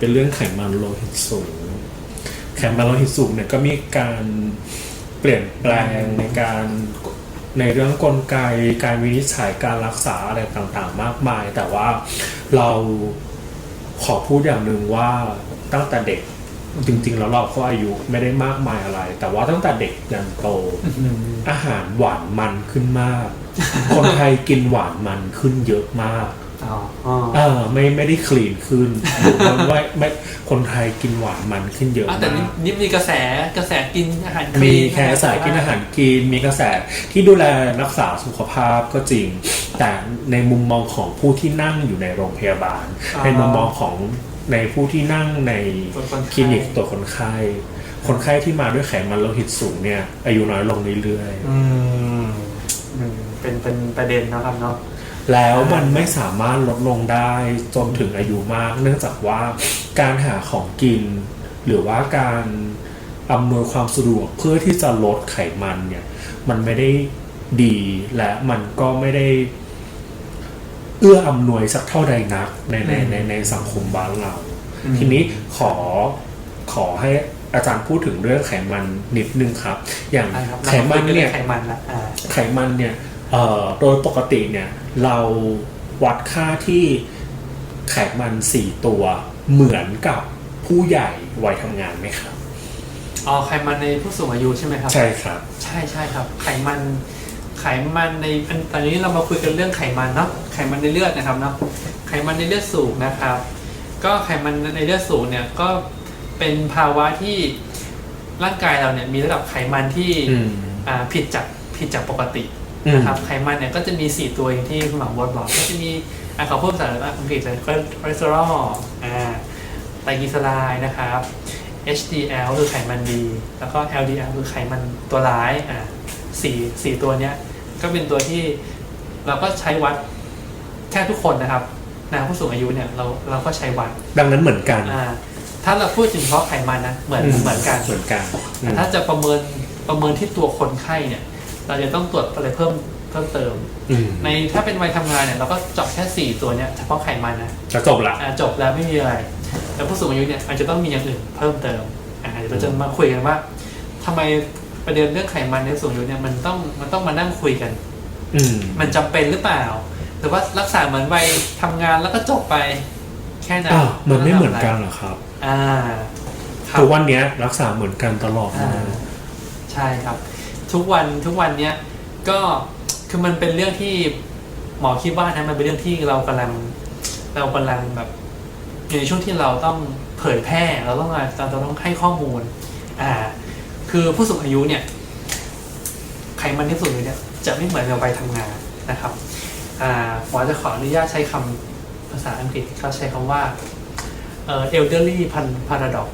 เป็นเรื่องไขมันโลหิตสูง ไขมันโลหิตสูงเนี่ยก็มีการเปลี่ยนแปลงในการในเรื่องกลไกการวินิจฉัยการรักษาอะไรต่างๆ มากมาย แต่ว่าเราขอพูดอย่างหนึ่งว่าตั้งแต่เด็กจริงๆ แล้วเราก็อายุไม่ได้มากมายอะไร แต่ว่าตั้งแต่เด็กยันโต อาหารหวานมันขึ้นมาก คนไทยกินหวานมันขึ้นเยอะมากอ๋ออ๋อ เออไม่ไม่ได้คลีนขึ้นมันไม่ไม่คนไทยกินหวานมันขึ้นเยอะอะแต่มานี่กนี่มีกระแสกระแสกินอาหารคลีมีนแค่สายกินอาหารกินมีกระแสที่ดูแลรักษาสุขภาพก็จริง แต่ในมุมมองของผู้ที่นั่งอยู่ในโรงพยาบาล ในมุมมองของในผู้ที่นั่งในตัวคนไข้คลินิกตัวคนไข้คนไข้ที่มาด้วยไขมันโลหิตสูงเนี่ย อายุน้อยลงเรื่อยๆอืมอืมเป็นเป็นประเด็นนะครับเนาะ แล้วมันไม่สามารถลดลงได้จนถึงอายุมาก เนื่องจากว่าการหาของกิน หรือว่าการอำนวยความสะดวกเพื่อที่จะลดไขมันเนี่ย มันไม่ได้ดีและมันก็ไม่ได้ เอื้ออำนวยสักเท่าใดนักในในในในสังคมบ้านเราอืมทีนี้ขอขอให้อาจารย์พูดถึงเรื่องไขมันนิดนึงครับ อย่างอะครับไขมันเนี่ยไขมันละอ่าไขมันเนี่ยเอ่อ โดยปกติเนี่ยเราวัดค่าที่ไขมันสี่ตัวเหมือนกับผู้ใหญ่วัยทำงานไหมครับอ๋อไขมันในผู้สูงอายุใช่ไหมครับ ใช่ครับ ใช่ใช่ครับ ไขมันไขมันในอันตอนนี้เรามาคุยกันเรื่องไขมันเนาะไขมันในเลือดนะครับเนาะไขมันในเลือดสูงนะครับ ก็ไขมันในเลือดสูงเนี่ยก็เป็นภาวะที่ร่างกายเราเนี่ยมีระดับไขมันที่อืมอ่าผิดจากผิดจากปกติอืม นะครับไขมันเนี่ยก็จะมี 4 ตัวอย่างที่คุณหมอบดบอก ก็จะมีอ่าขอพูดภาษาอังกฤษเลยคอเลสเตอรอลอ่าไตรกลีเซอไรด์นะครับ HDL คือไขมันดี แล้วก็ LDL คือไขมันตัวร้ายอ่าสี่สี่ตัวเนี้ยก็เป็นตัวที่เราก็ใช้วัดแค่ทุกคนนะครับนะผู้สูงอายุเนี่ยเราเราก็ใช้วัดดังนั้นเหมือนกันอ่าถ้าเราพูดถึงเฉพาะไขมันนะเหมือนเหมือนกันเหมือนกันอืแต่มถ้าจะประเมินประเมินที่ตัวคนไข้เนี่ย เราจะต้องตรวจอะไรเพิ่มเพิ่มเติม อืมในถ้าเป็นวัยทำงานเนี่ยเราก็เจาะแค่สี่ตัวเนี่ยเฉพาะไขมันนะ จะจบละ อ่าจบแล้วไม่มีอะไร แต่ผู้สูงอายุเนี่ยอาจจะต้องมีอย่างอื่นเพิ่มเติมอ่าเดี๋ยวเราจะมาคุยกันว่าทำไมประเด็นเรื่องไขมันในผู้สูงอายุเนี่ยมันต้องมันต้องมานั่งคุยกัน อืม มันจำเป็นหรือเปล่า หรือว่ารักษาเหมือนวัยทำงานแล้วก็จบไปแค่นั้นอ่ามันไม่เหมือนกันเหรอครับอ่า ครับ ทุกวันเนี้ยรักษาเหมือนกันตลอดอ่า มา ใช่ครับ ทุกวันทุกวันเนี้ยก็คือมันเป็นเรื่องที่หมอคิดว่านะมันเป็นเรื่องที่เรากำลังเรากำลังแบบอยู่ในช่วงที่เราต้องเผยแพร่เราต้องมาเราต้องให้ข้อมูล อ่า คือผู้สูงอายุเนี่ยไขมันที่สูงอายุเนี่ยจะไม่เหมือนกับวัยทำงานนะครับอ่าหมอจะขออนุญาตใช้คำภาษาอังกฤษเขาใช้คำว่าเอ่อ elderly paradox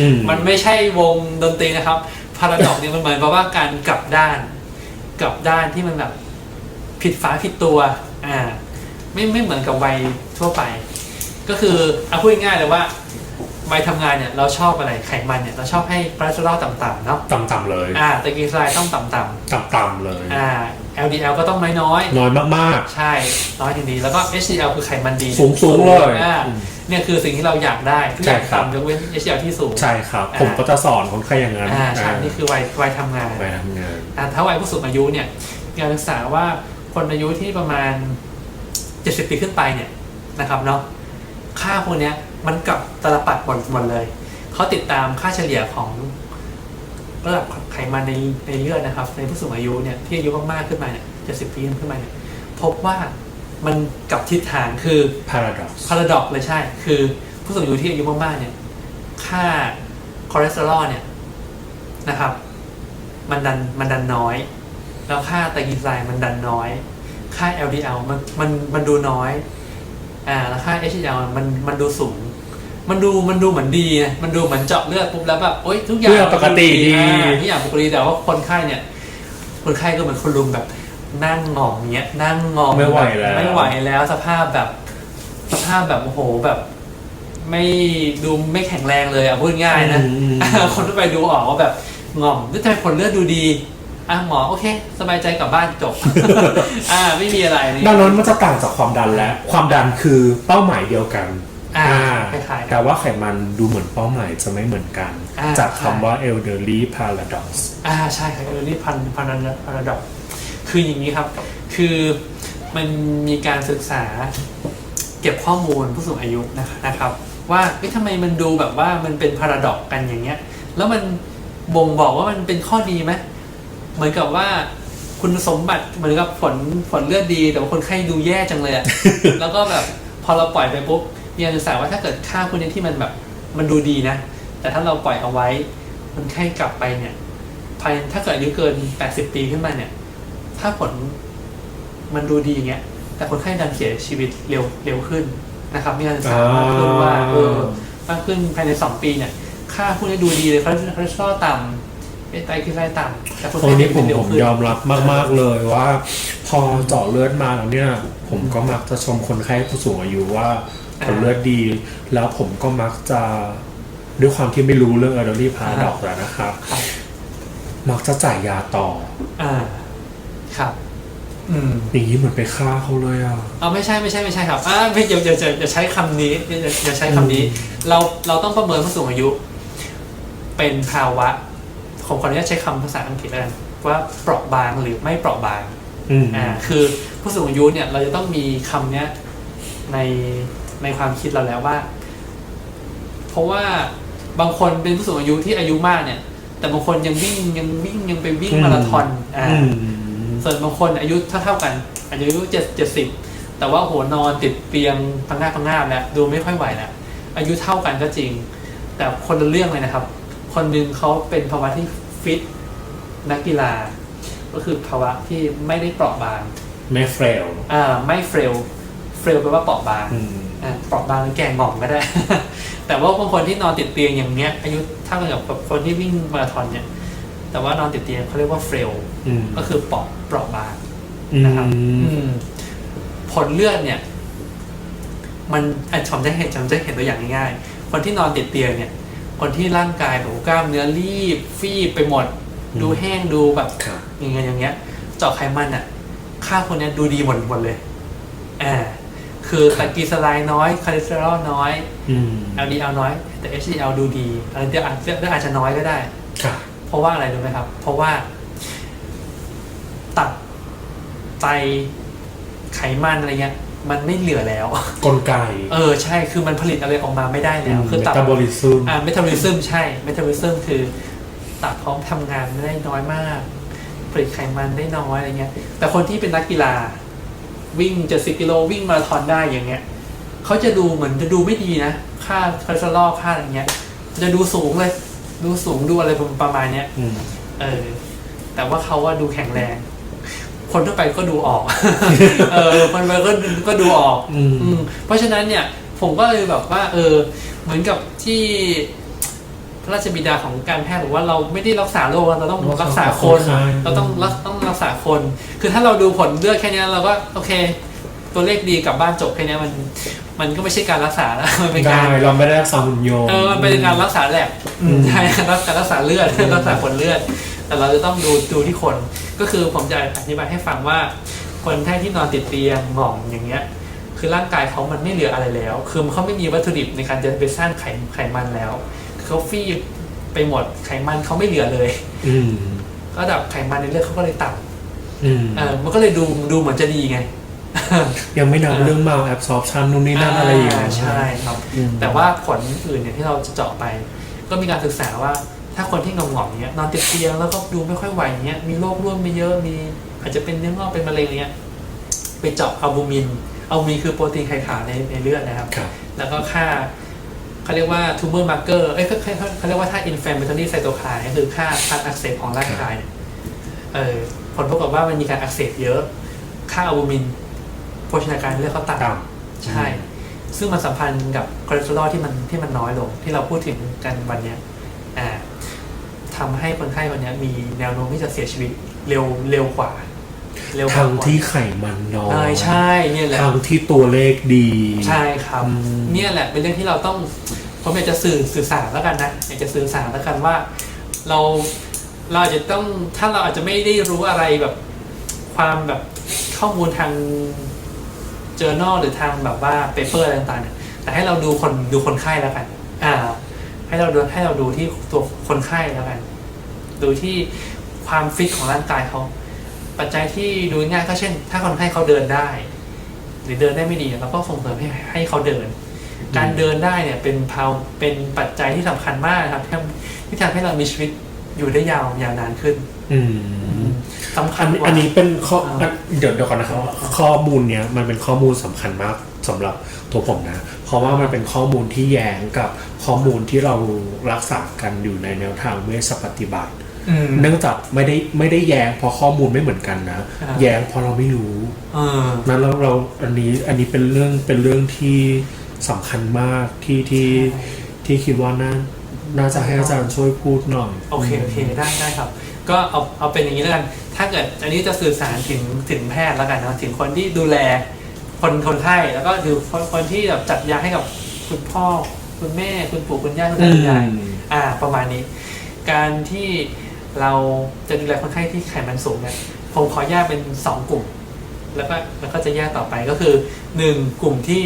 อืมมันไม่ใช่วงดนตรีนะครับ พาราดอกเนี่ยมันเหมือนกับว่าการกลับด้าน กลับด้านที่มันแบบผิดฝาผิดตัว อ่า ไม่ไม่เหมือนกับวัยทั่วไป ก็คือเอาพูดง่ายๆเลยว่าวัยทำงานเนี่ยเราชอบอะไรไขมันเนี่ยเราชอบให้คอเลสเตอรอลต่ำๆเนาะต่ำๆเลยอ่าแต่กีไซด์ต้องต่ำต่ำๆเลยๆอ่า LDL ก็ต้องน้อยน้อยมากๆ ใช่น้อยดีๆแล้วก็ HDL คือไขมันดีสูงๆเลยอ่าอืม เนี่ยคือสิ่งที่เราอยากได้ทุกอย่างใช่ครับต่ำยกเว้น HDL ที่สูงๆใช่ครับอ่าผมก็จะสอนคนไข้อย่างนั้นอ่าใช่นี่คือวัยวัยทำงานไปทำงานอ่าถ้าวัยผู้สูงอายุเนี่ยการศึกษาว่าคนอายุที่ประมาณ 70 ปีขึ้นไปเนี่ยนะครับเนาะค่าพวกเนี้ยมันกลับตลปัดหมดหมดเลย เขาติดตามค่าเฉลี่ยของระดับไขมันในในเลือดนะครับ ในผู้สูงอายุเนี่ยที่อายุมากๆขึ้นมาเนี่ย70ปีขึ้นมาเนี่ยพบว่า มันกลับทิศทางคือ paradox พาราดอกเลยใช่ คือผู้สูงอายุที่อายุมากๆเนี่ย ค่าคอเลสเตอรอลเนี่ยนะครับ มันดันมันดันน้อย แล้วค่าไตรกลีเซอไรด์มันดันน้อย ค่า LDL มันมันมันดูน้อยอ่าแล้วค่า HDL มันมันดูสูง มันดูมันดูเหมือนดีนะมันดูเหมือนเจาะเลือดปุ๊บแล้วแบบโอ๊ยทุกอย่างเลือดปกติดี อ่าทุกอย่างปกติแต่ว่าคนไข้เนี่ย คนไข้ก็เหมือนคนลุงแบบ นั่งงอมเงี้ยนั่งงอมไม่ไหวแล้ว ไม่ไหวแล้วสภาพแบบ สภาพแบบโอ้โหแบบ ไม่ดูไม่แข็งแรงเลยอะพูดง่ายนะ อืมอืมคนทั่วไปดูออกว่าแบบง่อมแต่ทำไมผลเลือดดูดีอะหมอโอเค สบายใจกลับบ้านจบ อ่า ไม่มีอะไรนี่ ดังนั้นมันจะต่างจากความดันแล้ว ความดันคือเป้าหมายเดียวกันอ่าอ่าคล้ายๆกัแต่นว่าไขมันดูเหมือนเป้าหมายจะไม่เหมือนกัน อ่าจากใช่ คำว่า elderly paradox อ่าใช่ครับเออนี่พันพันพาราดอก คืออย่างนี้ครับ คือมันมีการศึกษาเก็บข้อมูลผู้สูงอายุนะคะนะครับ ว่าเอ๊ะทำไมมันดูแบบว่ามันเป็นพาราดอกกันอย่างเงี้ย แล้วมันบ่งบอกว่ามันเป็นข้อดีไหมเหมือนกับว่าคุณสมบัติเหมือนกับผลผลเลือดดี แต่ว่าคนไข้ดูแย่จังเลยอะแล้วก็แบบพอเราปล่อยไปปุ๊บมีการศึกษาว่าถ้าเกิดค่าพวกนี้ที่มันแบบมันดูดีนะ แต่ถ้าเราปล่อยเอาไว้คนไข้กลับไปเนี่ยภายถ้าเกิดอายุเกิน 80 ปีขึ้นมาเนี่ย ถ้าผลมันดูดีอย่างเงี้ย แต่คนไข้ดันเสียชีวิตเร็วเร็วขึ้นนะครับ มีการศึกษามากขึ้นว่าเออมากขึ้นภายใน2ปีเนี่ยค่าพวกนี้ดูดีเลยคอเลสเตอรอลต่ำเป็นไตรกลีเซอไรด์ต่ำแต่คนตรงไข้นี้เสียผชีมวิตเร็วผมขึ้นยอมรับมาก ๆเลยว่า พอเจาะเลือดมาแล้วเนี่ย ผมก็มักจะชมคนไข้ผู้สูงอายุว่าผลเลือดดี แล้วผมก็มักจะด้วยความที่ไม่รู้เรื่อง elderly paradox แล้วนะครับครับมักจะจ่ายยาต่ออ่า ครับ อืม อย่างนี้เหมือนไปฆ่าเขาเลยอะ เอาไม่ใช่ไม่ใช่ไม่ใช่ครับอ่าไม่อย่าอย่าอย่าอย่าใช้คำนี้อย่าอย่าอย่าใช้คำนี้ เราเราต้องประเมินผู้สูงอายุ เป็นภาวะผมขออนุญาตใช้คำภาษาอังกฤษแล้วกันว่าเปราะบางหรือไม่เปราะบาง อืม อ่าคือผู้สูงอายุเนี่ยเราจะต้องมีคำเนี้ยในในความคิดเราแล้วว่า เพราะว่าบางคนเป็นผู้สูงอายุที่อายุมากเนี่ย แต่บางคนยังวิ่งยังวิ่งยังไปวิ่งมาราธอนอ่า อืม ส่วนบางคนอายุเท่าๆกัน อายุเจ็ดเจ็ดสิบแต่ว่าโหนอนติดเตียงพังงาบพังงาบแล้วดูไม่ค่อยไหวแล้วอายุเท่ากันก็จริง แต่คนละเรื่องเลยนะครับ คนหนึ่งเขาเป็นภาวะที่ฟิตนักกีฬา ก็คือภาวะที่ไม่ได้เปราะบางไม่เฟลอ่าไม่เฟลเฟลแปลว่าเปราะบางอืมอ่าเปราะบางหรือแก่งหง่อมก็ได้ แต่ว่าบางคนที่นอนติดเตียงอย่างเงี้ยอายุเท่ากันกับคนที่วิ่งมาราธอนเนี่ย แต่ว่านอนติดเตียงเขาเรียกว่าเฟลอืมก็คือเปราะเปราะบางอืนะครับมอืมผลเลือดเนี่ย มันอันผมจะเห็นผมจะเห็นตัวอย่างง่ายๆ คนที่นอนติดเตียงเนี่ย คนที่ร่างกายแบบกล้ามเนื้อรีบ ฟีบไปหมดดูแห้งดูแบบครับ อย่างเงี้ยอย่างเงี้ย เจาะไขมันอะ ค่าคนเนี้ยดูดีหมดหมดเลยอ่าคือตะกรีสไลด์น้อยคอเลสเตอรอลน้อย อืม LDL น้อย แต่ HDL ดูดีอะไรเดี๋ยวอาจจะอาจจะน้อยก็ได้ ครับ เพราะว่าอะไรรู้ไหมครับ เพราะว่า ตับไตไขมันอะไรเงี้ย มันไม่เหลือแล้ว กลไก เออใช่คือมันผลิตอะไรออกมาไม่ได้แล้ว คือเมตับตาบอลิซึมอ่าเมตาบอลิซึมใช่ เมตาบอลิซึมคือ ตับพร้อมทำงานไม่ได้น้อยมาก ผลิตไขมันได้น้อยอะไรเงี้ย แต่คนที่เป็นนักกีฬา วิ่งจะสิบกิโลวิ่งมาราธอนได้อย่างเงี้ยเขาจะดูเหมือนจะดูไม่ดีนะ ค่าคอเลสเตอรอลค่าอะไรเงี้ย จะดูสูงเลย ดูสูงดูอะไรประมาณเนี้ยอืมเออ แต่ว่าเขาว่าดูแข็งแรง คนทั่วไปก็ดูออก เออคนไปก็ก็ดูออก อืมอืมเพราะฉะนั้นเนี่ย ผมก็เลยแบบว่า เออ เหมือนกับที่ พระราชบิดาของการแพทย์บอกว่าเราไม่ได้รักษาโรคเราต้องรักษาคน เราต้องรักต้องรักษาคน คือถ้าเราดูผลเลือดแค่เนี้ยเราก็ โอเค ตัวเลขดีกลับบ้านจบแค่เนี้ยมัน มันก็ไม่ใช่การรักษาแล้วมันเป็นได้การเราไม่ได้รักษาหุ่นยนต์ เออมันเป็นการรักษาแลบอืม ใช่รักการรักษาเลือดอืมรักษาผลเลือด แต่เราจะต้องดูดูที่คน ก็คือผมจะอธิบายให้ฟังว่า คนไข้ที่นอนติดเตียงหง่อมอย่างเงี้ย คือร่างกายเขามันไม่เหลืออะไรแล้ว คือเขาไม่มีวัตถุดิบในการจะไปสร้างไขไขมันแล้วเขาฟีบไปหมดไขมันเขาไม่เหลือเลยอืมระดับไขมันในเลือดเขาก็เลยต่อืมำเออมันก็เลยดูดูเหมือนจะดีไง ยังไม่นับเรื่อง mal absorption นู่นนี่นั่นอะไรอย่างเงี้ยใช่ครับอืมแต่ว่าผลอื่นเนี่ยที่เราจะเจาะไป ก็มีการศึกษาว่าถ้าคนที่งอมๆเนี้ยนอนติดเตียงแล้วก็ดูไม่ค่อยไหวเนี้ยมีโรคร่วมไปเยอะมี อาจจะเป็นเนื้องอกเป็นมะเร็งเนี้ยไปเจาะอัลบูมินอัลบูมินคือโปรตีนไขขาวในในเลือดนะครับครับแล้วก็ค่าเขาเรียกว่า tumor marker เอ้ยเขาเขาเขาเรียกว่าถ้า inflammatory cytokine ก็คือค่าการอักเสบของร่างกายเนี่ยเออผลปรากฏว่ามันมีการอักเสบเยอะ ค่าอัลบูมินโภชนาการเลือดเขาต่ำ ต่ใช่ ซึ่งมันสัมพันธ์กับคอเลสเตอรอลที่มันที่มันน้อยลง ที่เราพูดถึงกันวันเนี้ยอ่าทำให้คนไข้คนเนี้ยมีแนวโน้มที่จะเสียชีวิตเร็วเร็วกว่า เร็วกว่าทั้งที่ไขมันน้อใช่ยใช่เนี่ยแหละ ทั้งที่ตัวเลขดี ใช่ครับ อืม เนี่ยแหละเป็นเรื่องที่เราต้องผมอยากจะสื่อสื่อสารแล้วกันนะอยากจะสื่อสารแล้วกันว่า เราเราอาจจะต้องถ้าเราอาจจะไม่ได้รู้อะไรแบบความแบบข้อมูลทาง journal หรือทางแบบว่า paper อะไรต่างๆเนี่ยแต่ให้เราดูคนดูคนไข้แล้วกันอ่าให้เราดูให้เราดูที่ตัวคนไข้แล้วกัน ดูที่ความฟิตของร่างกายเขา ปัจจัยที่ดูง่ายก็เช่น ถ้าคนไข้เขาเดินได้ หรือเดินได้ไม่ดีเราก็ส่งเสริมให้ให้เขาเดิน การเดินได้เนี่ยเป็นพาวเป็นปัจจัยที่สำคัญมากครับที่ที่ทำให้เรามีชีวิตอยู่ได้ยาวยาวนานขึ้น อืม สำคัอัญนกว่าอันนี้เป็นข้ออ่าอันเดี๋ยวเดี๋ยวก่อนนะครับข้อมูลเนี้ยมันเป็นข้อมูลสำคัญมากสำหรับตัวผมนะ เพราะว่ามันเป็นข้อมูลที่แย้งกับข้อมูลที่เรารักษากันอยู่ในแนวทางเวชปฏิบัติ อืม เนื่องจากไม่ได้ไม่ได้แย้งเพราะข้อมูลไม่เหมือนกันนะอ่าแย้งเพราะเราไม่รู้ เออ นั้นเราเราอันนี้อันนี้เป็นเรื่องเป็นเรื่องที่สำคัญมากที่ที่ที่คิดว่าน่าน่าจะให้อาจารย์ช่วยพูดหน่อยโอเคโอเคได้ได้ครับ ก็เอาเอาเป็นอย่างนี้แล้วกัน ถ้าเกิดอันนี้จะสื่อสารถึงถึงแพทย์แล้วกันนะถึงคนที่ดูแลคนคนไข้แล้วก็ดูคนคนที่แบบจัดยาให้กับคุณพ่อคุณแม่คุณปู่คุณย่าคุณตาคุณยายอืมอ่า ประมาณนี้ การที่เราจะดูแลคนไข้ที่ไขมันสูงเนี่ยผมขอแยกเป็นสองกลุ่ม แล้วก็แล้วก็จะแยกต่อไปก็คือหนึ่งกลุ่มที่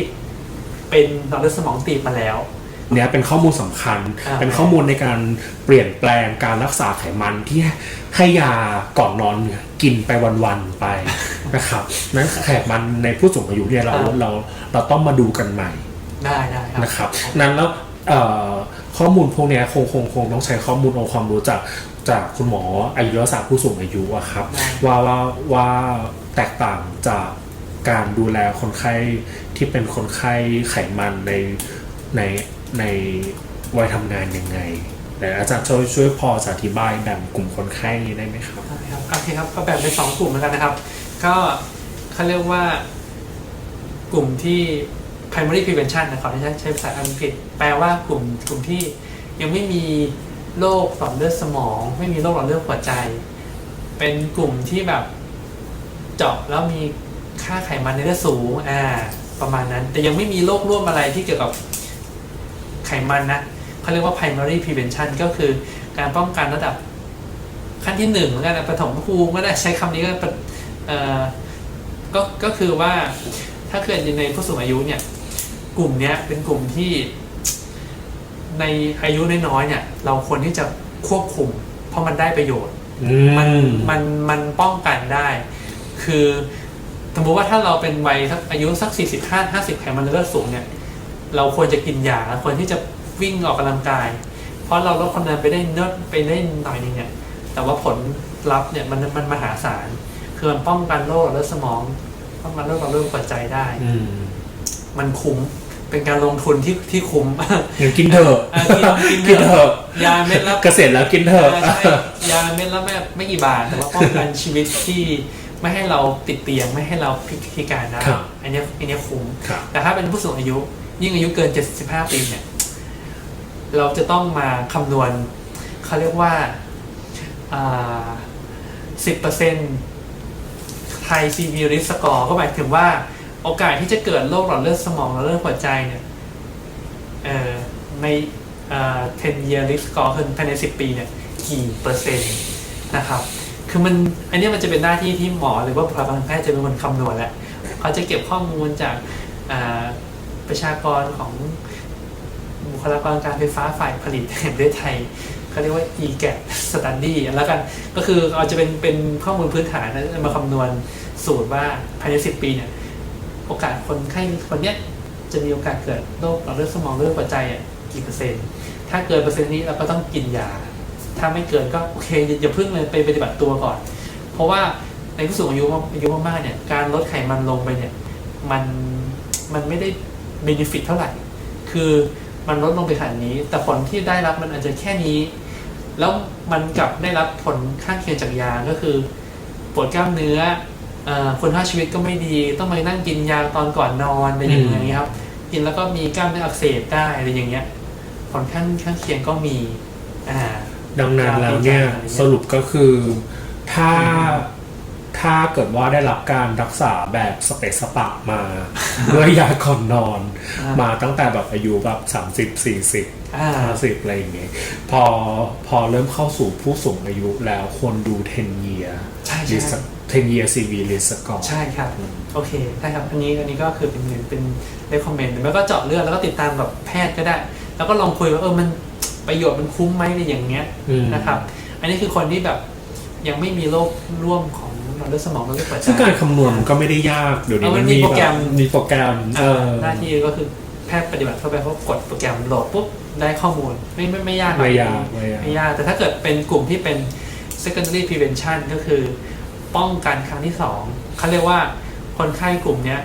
เป็นหลอดเลือดสมองตีบมาแล้ว เนี่ยเป็นข้อมูลสำคัญอ่าเป็นข้อมูลในการเปลี่ยนแปลงการรักษาไขมันที่ให้ยาก่อนนอนเนี่ยกินไปวันๆไปนะครับนั้นไขมันในผู้สูงอายุเนี่ยเราเราเราต้องมาดูกันใหม่ ได้ได้ครับนะครับ นั้นแล้วเอ่อข้อมูลพวกเนี้ยคงคงคงต้องใช้ข้อมูลองค์ความรู้จากจากคุณหมออายุรศาสตร์ผู้สูงอายุอะครับได้ว่าว่าว่าแตกต่างจากการดูแลคนไข้ที่เป็นคนไข้ไขมันในใน ในวัยทำงานยังไงแต่อาจารย์ช่วยช่วยพอจะอธิบายแบ่งกลุ่มคนไข้ได้ไหมครับได้ครับโอเคครับก็แบ่งเป็นสองกลุ่มแล้วกันนะครับ ก็เขาเรียกว่ากลุ่มที่ primary prevention นะขอที่ใช้ใช้ภาษาอังกฤษ แปลว่ากลุ่มกลุ่มที่ยังไม่มีโรคหลอดเลือดสมอง ไม่มีโรคหลอดเลือดหัวใจ เป็นกลุ่มที่แบบเจาะแล้วมีค่าไขมันในเลือดสูงอ่าประมาณนั้น แต่ยังไม่มีโรคร่วมอะไรที่เกี่ยวกับ ไขมันนะเขาเรียกว่า primary prevention ก็คือการป้องกันระดับขั้นที่หนึ่งแล้วกันนะปฐมภูมิก็ได้ใช้คำนี้ก็เป็นเอ่อก็ก็คือว่าถ้าเกิดในผู้สูงอายุเนี่ยกลุ่มเนี้ยเป็นกลุ่มที่ในอายุน้อยๆเนี่ย เราควรที่จะควบคุม เพราะมันได้ประโยชน์มันมันมันป้องกันได้ คือสมมติว่าถ้าเราเป็นวัยสักอายุสักสี่สิบห้าห้าสิบไขมันในเลือดสูงเนี่ย เราควรจะกินยาควรที่จะวิ่งออกกำลังกาย เพราะเราลดความดันไปได้เนิดไปได้หน่อยนึงเนี่ยแต่ว่าผลลัพธ์เนี่ยมันมันมหาศาลคือมันป้องกันโรคหลอดเลือดสมองป้องกันโรคหลอดเลือดหัวใจได้อืมมันคุ้มเป็นการลงทุนที่ที่คุ้มงั้นกินเถอะอะกินกินเถอะกินเถอะยาเม็ดละเกษียณแล้วกินเถอะใช่ยาเม็ดละแม่ไม่กี่บาทแต่ว่าป้องกันชีวิตที่ไม่ให้เราติดเตียงไม่ให้เราพิการได้ครับอันเนี้ยอันเนี้ยคุ้มครับแต่ถ้าเป็นผู้สูงอายุ ยิ่งอายุเกิน 75 ปีเนี่ย เราจะต้องมาคำนวณเขาเรียกว่าสิบเปอร์เซ็นต์ไทย CV risk score ก็หมายถึงว่าโอกาสที่จะเกิดโรคหลอดเลือดสมองและเลือดหัวใจเนี่ยใน10 year risk score คือภายใน 10 ปีเนี่ยกี่เปอร์เซ็นต์นะครับ คือมันอันนี้มันจะเป็นหน้าที่ที่หมอหรือว่าบุคลากรทางแพทย์จะเป็นคนคำนวณแหละเขาจะเก็บข้อมูลจากา ประชากรของบุคลากรการไฟฟ้าฝ่ายผลิตแห่งประเทศไทยเขาเรียกว่า e-gap study แล้วกันก็คือเอาจะเป็นเป็นข้อมูลพื้นฐานมาคำนวณสูตรว่าภายใน 10 ปีเนี่ยโอกาสคนไข้คนเนี้ยจะมีโอกาสเกิดโรคหลอดเลือดสมองเลือดหัวใจอะกี่เปอร์เซ็นต์ ถ้าเกินเปอร์เซ็นต์นี้เราก็ต้องกินยา ถ้าไม่เกินก็โอเคอย่าอย่าเพิ่งเลยไปปฏิบัติตัวก่อน เพราะว่าในผู้สูงอายุอายุมากๆเนี่ยการลดไขมันลงไปเนี่ยมันมันไม่ได้ เบนฟิตเท่าไหร่ คือมันลดลงไปขนาดนี้ แต่ผลที่ได้รับมันอาจจะแค่นี้ แล้วมันกลับได้รับผลข้างเคียงจากยาก็คือปวดกล้ามเนื้อเอ่อคุณภาพชีวิตก็ไม่ดี ต้องมานั่งกินยาตอนก่อนนอนอะไรอย่างเงี้ยครับ กินแล้วก็มีกล้ามเนื้ออักเสบได้อะไรอย่างเงี้ย ผลข้างข้างเคียงก็มีอ่าดังนั้นแล้วเนี่ยสรุปก็คือถ้า ถ้าเกิดว่าได้รับการรักษาแบบสเปซสปะมา ด้วยยาก่อนนอนอ่ามมาตั้งแต่แบบอายุแบบสามสิบสี่สิบอ่าห้าสิบอะไรอย่างเงี้ยพอพอเริ่มเข้าสู่ผู้สูงอายุแล้วควรดู10 year ใช่ใช่10 10 year CV list ก่อนใช่ครับ โอเคใช่ครับ อันนี้อันนี้ก็คือเป็นหนึ่งเป็นเลคคอมเมนต์แล้วก็เจาะเลือดแล้วก็ติดตามกับแพทย์ก็ได้ แล้วก็ลองคุยว่าเออมันประโยชน์มันคุ้มไหมในอย่างเงี้ยอืมนะครับ อันนี้คือคนที่แบบยังไม่มีโรคร่วมของ หลอดเลือดสมองหลอดเลือดหัวใจ ซึ่งการคำนวณมันก็ไม่ได้ยาก เดี๋ยวนี้เอามัมันนมีมีโปรแกรม แบบมีโปรแกรมเออ่าอหน้าที่ก็คือแพทย์ปฏิบัติเข้าไปเขากดโปรแกรมโหลดปุ๊บได้ข้อมูลไม่ไม่ไม่ยากหรอกไม่ยากไม่ยากไม่ยาก แต่ถ้าเกิดเป็นกลุ่มที่เป็น secondary prevention ก็คือ ป้องกันครั้งที่สองเขาเรียกว่าคนไข้กลุ่มเนี้ย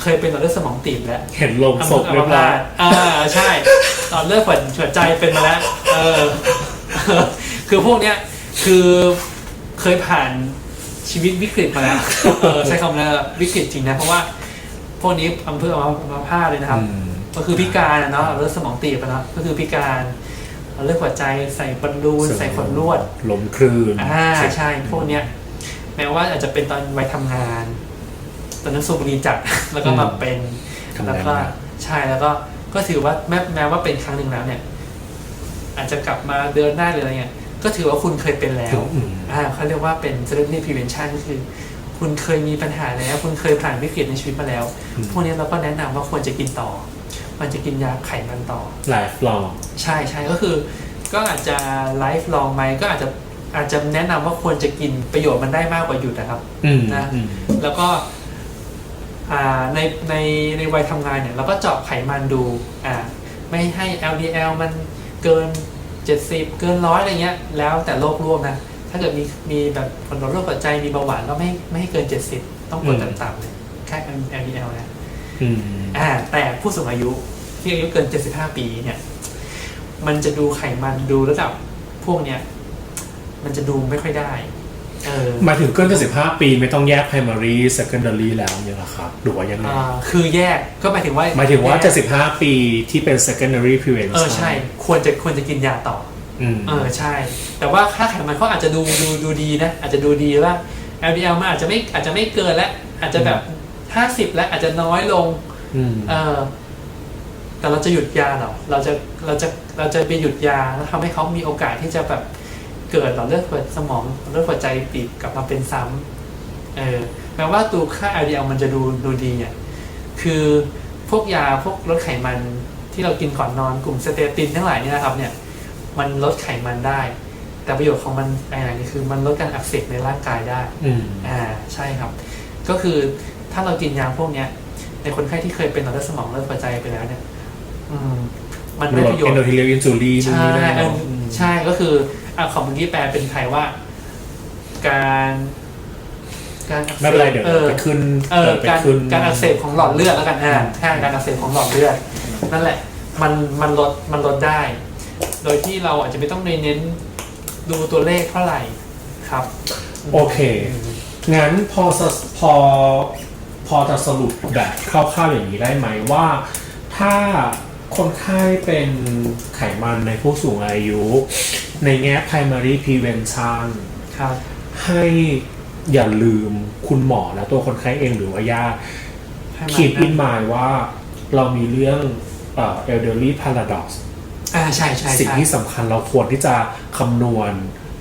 เคยเป็นหลอดเลือดสมองตีบแล้ว เห็นลงศพเรียบร้อยอ่าใช่หลอดเลือดหัวหัวใจเป็นมาแล้ว เออ คือพวกเนี้ย คือเคยผ่าน ชีวิตวิกฤตมาแล้ว เออใช้คำนั้นวิกฤตจริงนะ เพราะว่าพวกนี้อำเภอมามาพาดเลยนะครับอืมก็คือพิการอะเนาะเลือดสมองตีบอะเนาะก็คือพิการเลือดหัวใจใส่บอลลูนใส่ขนลวดล้มคลื่นอ่าใช่พวกเนี้ย แม้ว่าอาจจะเป็นตอนวัยทำงาน ตอนนั้นสูบบุหรี่จัดแล้วก็มาเป็นทำแล้วงานก็หนักใช่แล้วก็ก็ถือว่าแม้แม้ว่าเป็นครั้งหนึ่งแล้วเนี่ย อาจจะกลับมาเดินได้หรืออะไรเงี้ยก็ถือว่าคุณเคยเป็นแล้ว อืมอ่าเขาเรียกว่าเป็น secondary prevention ก็คือ คุณเคยมีปัญหาแล้ว คุณเคยผ่านวิกฤตในชีวิตมาแล้วอืมพวกนี้เราก็แนะนำว่าควรจะกินต่อมันจะกินยาไขมันต่อ ไลฟ์ลองใช่ใช่ก็คือ ก็อาจจะไลฟ์ลองไหมก็อาจจะอาจจะแนะนำว่าควรจะกินประโยชน์มันได้มากกว่าหยุดนะครับ อืมนะ อืมแล้วก็อ่าในในในวัยทำงานเนี่ยเราก็เจาะไขมันดูอ่าไม่ให้ LDL มันเกิน 70 เกินร้อยอะไรเงี้ย แล้วแต่โรคร่วมนะ ถ้าเกิดมีมีแบบผลโรคหัวใจมีเบาหวานก็ไม่ไม่ให้เกิน 70 ต้องกดต่ำๆเลยแค่ LDL นะอืมอ่า แต่ผู้สูงอายุที่อายุเกิน 75 ปีเนี่ย มันจะดูไขมันดูระดับพวกเนี้ยมันจะดูไม่ค่อยได้เออหมายถึงเกิน75 ปีไม่ต้องแยก primary secondary แล้วเนี่ยเหรอครับหรือว่ายังไงอ่าคือแยกก็หมายถึงว่าหมายถึงว่าแยก75 ปีที่เป็น secondary prevention เออใช่ ควรจะควรจะกินยาต่อ อืม เออใช่ แต่ว่าค่าไขมันเขาอาจจะดูดูดูดีนะ อาจจะดูดีว่า LDL มันอาจจะไม่อาจจะไม่เกินแล้วอาจจะแบบ50แล้วอาจจะน้อยลง อืม เออแต่เราจะหยุดยาเหรอเราจะเราจะเราจะไปหยุดยาแล้วทำให้เขามีโอกาสที่จะแบบเกิดหลอดเลือดหัวสมองหลอดเลือดหัวใจตีบกลับมาเป็นซ้ำเออแม้ว่าตัวค่า LDL มันจะดูดูดีเนี่ยคือพวกยาพวกลดไขมันที่เรากินก่อนนอนกลุ่มสเตตินทั้งหลายเนี่ยนะครับเนี่ย มันลดไขมันได้ แต่ประโยชน์ของมันอะไรนี่คือมันลดการอักเสบในร่างกายได้อืมอ่าใช่ครับ ก็คือถ้าเรากินยาพวกเนี้ย ในคนไข้ที่เคยเป็นหลอดเลือดสมองเลือดหัวใจไปแล้วเนี่ยอืมมันรได้วมประโยชน์ endothelial injury นู่นใช่นี่นั่นเอออืมใช่ก็คืออะของเมื่อกี้แปลเป็นไทยว่า การการอักเสบไม่เป็นไรเดี๋ยวออไปขึ้นเออไปการขึ้นการอักเสบของหลอดเลือดแล้วกันอ่าใช่การอักเสบของหลอดเลือด นั่นแหละ มันมันลดมันลดได้ โดยที่เราอาจจะไม่ต้องเน้นดูตัวเลขเท่าไหร่ครับโอเค งั้นพอสพอพอจะสรุปแบบคร่าวๆอย่างนี้ได้ไหมว่า ถ้าคนไข้เป็นไขมันในผู้สูงอายุ ในแง่ primary prevention ครับให้อย่าลืมคุณหมอและตัวคนไข้เองหรือว่าญาติให้มัน keep in mind ว่าเรามีเรื่องเอ่อ elderly paradox อ่าใช่ใช่สิ่งใช่ที่สำคัญเราควรที่จะคำนวณ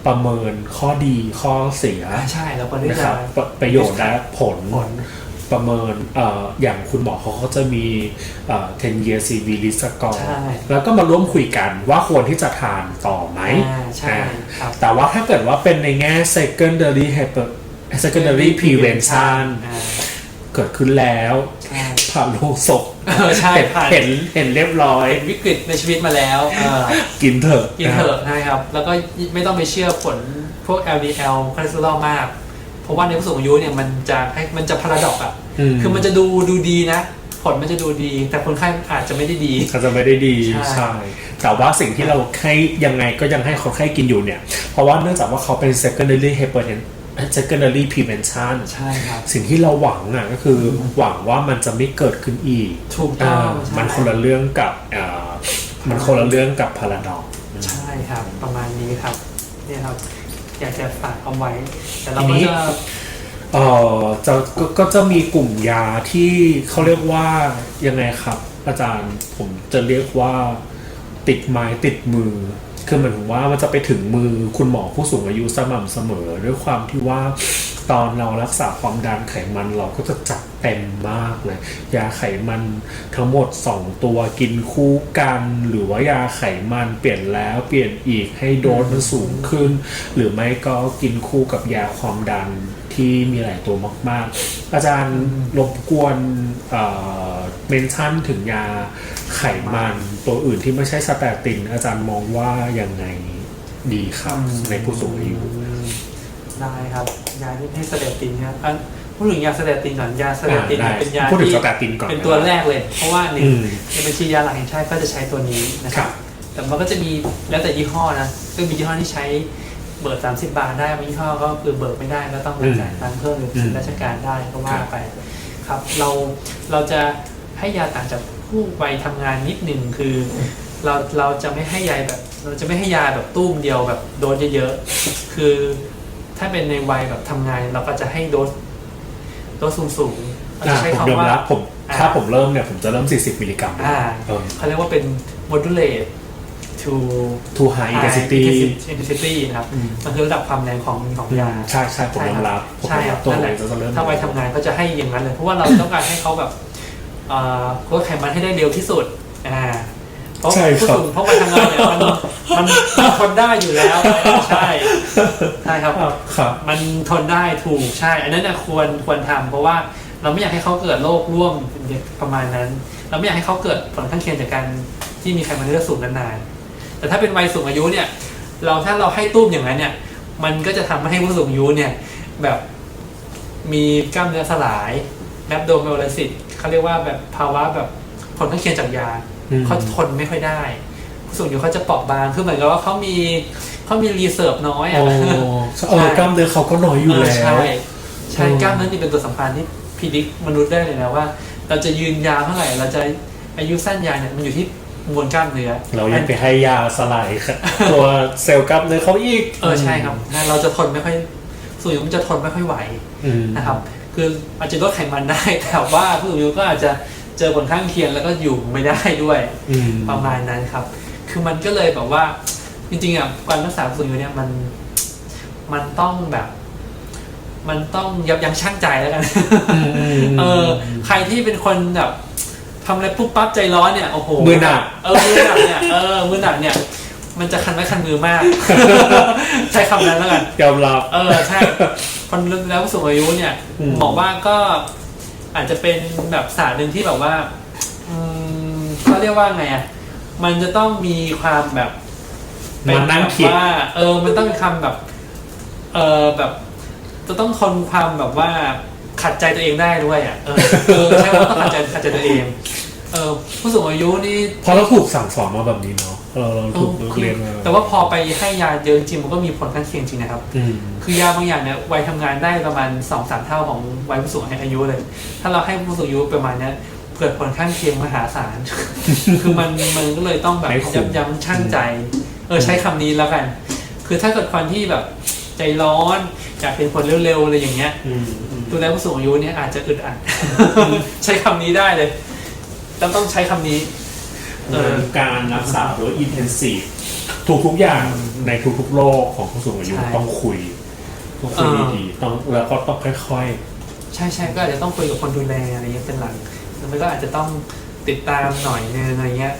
ประเมินข้อดีข้อเสียอ่าใช่แล้วคนที่นะคจะ รับประประโยชน์และผลผล ประเมินเอ่ออย่างคุณหมอเขาก็จะมีเอ่อ10 year CV list ก่อนใช่แล้วก็มาร่วมคุยกันว่าควรที่จะทานต่อไหมอ่าใช่อ่าครับ แต่ว่าถ้าเกิดว่าเป็นในแง่ secondary hyper secondary prevention อ่า เกิดขึ้นแล้วใช่ ผ่านโลงศพเออใช่เห็นผ่าน เห็นเห็นเรียบร้อยเป็นวิกฤตในชีวิตมาแล้วเออกินเถอะกินเถอะนะครับ แล้วก็ไม่ต้องไปเชื่อผลพวก LDL คอเลสเตอรอลมาก เพราะว่าในผู้สูงอายุเนี่ยมันจะให้มันจะพาราดอกอะ คือมันจะดูดูดีนะ ผลมันจะดูดี แต่คนไข้อาจจะไม่ได้ดีเขาจะไม่ได้ดีใช่ ใช่แต่ว่าสิ่งที่เราให้ยังไงก็ยังให้คนไข้กินอยู่เนี่ย เพราะว่าเนื่องจากว่าเขาเป็น secondary hypertension secondary prevention ใช่ครับ สิ่งที่เราหวังอะก็คือหวังว่ามันจะไม่เกิดขึ้นอีกถูกต้องาใช่มันคนละเรื่องกับเอ่อมันคนละเรื่องกับ paradox ใช่ครับ ประมาณนี้ครับเนี่ยครับอยากจะฝากเอาไว้ แต่เราทีก็นี้จะเอ่อจะก็ก็จะมีกลุ่มยาที่เขาเรียกว่ายังไงครับ อาจารย์ผมจะเรียกว่าติดไม้ติดมือ คือเหมายถึงว่ามันจะไปถึงมือคุณหมอผู้สูงอายุสม่ำเสมอ ด้วยความที่ว่าตอนเรารักษาความดันไขมันเราก็จะจัดเต็มมากเลย ยาไขมันทั้งหมด 2 ตัวกินคู่กัน หรือว่ายาไขมันเปลี่ยนแล้วเปลี่ยนอีกให้โดสมันสูงขึ้น หรือไม่ก็กินคู่กับยาความดันที่มีหลายตัวมาก ๆ อาจารย์รบกวนเมนชั่นถึงยาไขมัน ตัวอื่นที่ไม่ใช่สเตติน อาจารย์มองว่ายังไงดีครับ ในผู้สูงอายุได้ครับ ยาที่ให้สเตตินครับอันพูดถึงยาสเตตินก่อนยาสเตตินอ่าเนี่ยได้เป็นยาพูดถึงที่สเตตินก่อนเป็นตัวแรกเลย เพราะว่าหนึ่งอืมในบัญชียาหลักแห่งชาติก็จะใช้ตัวนี้นะคครัรับบแต่มันก็จะมีแล้วแต่ยี่ห้อนะซึ่งมียี่ห้อที่ใช้เบิก30บาทได้บางยี่ห้อก็คือเบิกไม่ได้ก็ต้องมาจ่ายตังค์เพิ่มหรือซื้อราชการได้ก็ว่าไป ครับเราเราจะให้ยาต่างจาก ผู้วัยทำงานนิดหนึ่งคือเราเราจะไม่ให้ยาแบบ เราจะไม่ให้ยาแบบตุ้มเดียวแบบโดสเยอะๆคือถ้าเป็นในวัยแบบทำงาน เราก็จะให้โดสโดสสูงๆเราอ่าจะใช้ผมยอคำมว่ารับผมอ่าถ้าผมเริ่มเนี่ยผมจะเริ่ม 40 มิลลิกรัมอ่าเออเขาเรียกว่าเป็น modulate to to high intensity intensity นะครับอืมมันคือระดับความแรงของของยาใช่ใช่ผมยอมรับผมใช่ยอมครัรับบตัวนั่นแหเอละงจะเริ่มถ้าวัยทำงานก็จะให้อย่างนั้นเลย เพราะว่าเราต้องการให้เขาแบบเอ่อ ลดไขมันให้ได้เร็วที่สุดอ่าเพราะใช่ผู้ครับ สูงเพราะวัยทำงานเนี่ยมันมันมันทนได้อยู่แล้วใช่ใช่ครับครับ ครับ มันทนได้ถูกใช่ อันนั้นนะควรควรทำเพราะว่าเราไม่อยากให้เขาเกิดโรคร่วมประมาณนั้น เราไม่อยากให้เขาเกิดผลข้างเคียงจากการที่มีไขมันในเลือดสูงนานๆแต่ถ้าเป็นวัยสูงอายุเนี่ย เราถ้าเราให้ตุ้มอย่างนั้นเนี่ย มันก็จะทำให้ผู้สูงอายุเนี่ยแบบมีกล้ามเนื้อสลายแรปโดเมลซิต เขาเรียกว่าแบบภาวะแบบผลข้างเคียงจากยาอืมเขาทนไม่ค่อยได้ ผู้สูงอายุเขาจะเปราะบางคือเหมือนกับว่าเขามีเขามีรีเซิร์ฟน้อยโอ้อะเออกล้ามเนื้อเขาก็น้อยอยู่เออแล้ใช่วใช่อืมกล้ามเนื้อนี่เป็นตัวสำคัญที่พิจิกมนุษย์ได้เลยนะว่า เราจะยืนยาวเท่าไหร่เราจะอายุสั้นยาวเนี่ยมันอยู่ที่มวลกล้ามเนื้อเรายังไปให้ยาสลายตัวเซลล์กล้ามเนื้อเขาอีกเออใช่ครับนะเราจะทนไม่ค่อยสูงอายุมันจะทนไม่ค่อยไหวอืมนะครับ คืออาจจะลดไขมันได้ แต่ว่าผู้สูงอายุก็อาจจะเจอผลข้างเคียงแล้วก็อยู่ไม่ได้ด้วยอืม ประมาณนั้นครับ คือมันก็เลยแบบว่า จริงๆอะการรักษาผู้สูงอายุเนี่ยมันมันต้องแบบ มันต้องยับยั้งชั่งใจแล้วกัน อืมอืม เออใครที่เป็นคนแบบทำอะไรปุ๊บปั๊บใจร้อนเนี่ยโอ้โหมือหนัก เออมือหนักเนี่ยเออมือหนักเนี่ย มันจะคันไม้คันมือมาก ใช้คำนั้นแล้วกันยอมรับเออใช่คนแล้วผู้สูงอายุเนี่ยอืมบอกว่าก็อาจจะเป็นแบบศาสตร์หนึ่งที่แบบว่าอืมเขาเรียกว่าไงอะมันจะต้องมีความแบบเป็มานั่งคิดแบบว่า เออ มันต้องมีคำแบบ เออแบบ จะต้องทนความแบบว่าขัดใจตัวเองได้ด้วยอะเออเออใช่ว่าต้องขัดใจขัดใจตัวเอง เออผู้สูงอายุนี่เพราะเราถูกสั่งสอนมาแบบนี้เนาะ เราเราถูกเรียนมาแต่ว่าพอไปให้ยาเยอะจริงๆมันก็มีผลข้างเคียงจริงนะครับ อืมคือยาบางอย่างเนี่ยวัยทำงานได้ประมาณสองสามเท่าของวัยผู้สูงอายุเลย ถ้าเราให้ผู้สูงอายุประมาณเนี้ยเกิดผลข้างเคียงมหาศาล คือมันมันก็เลยต้องแบบไม่คุ้มยับยั้งชั่งใจ เออใช้คำนี้แล้วกัน คือถ้าเกิดคนที่แบบใจร้อนอยากเห็นผลเร็วๆอะไรอย่างเงี้ย อืมอืมดูแลผู้สูงอายุเนี่ยอาจจะอึดอัด ใช้คำนี้ได้เลยต้องต้องใช้คำนี้ เออการรักษาโดยอินเทนซีฟทุกทุกๆอย่างในทุกๆโรคของผู้สูงอายุใช่ ต้องคุยต้องคุยเออดีๆต้องแล้วก็ต้องค่อย ใช่ใช่ก็อาจจะต้องคุยกับคนดูแลอะไรเงี้ยเป็นหลักแล้วมันก็อาจจะต้องติดตามหน่อยนึงอะไรเงี้ย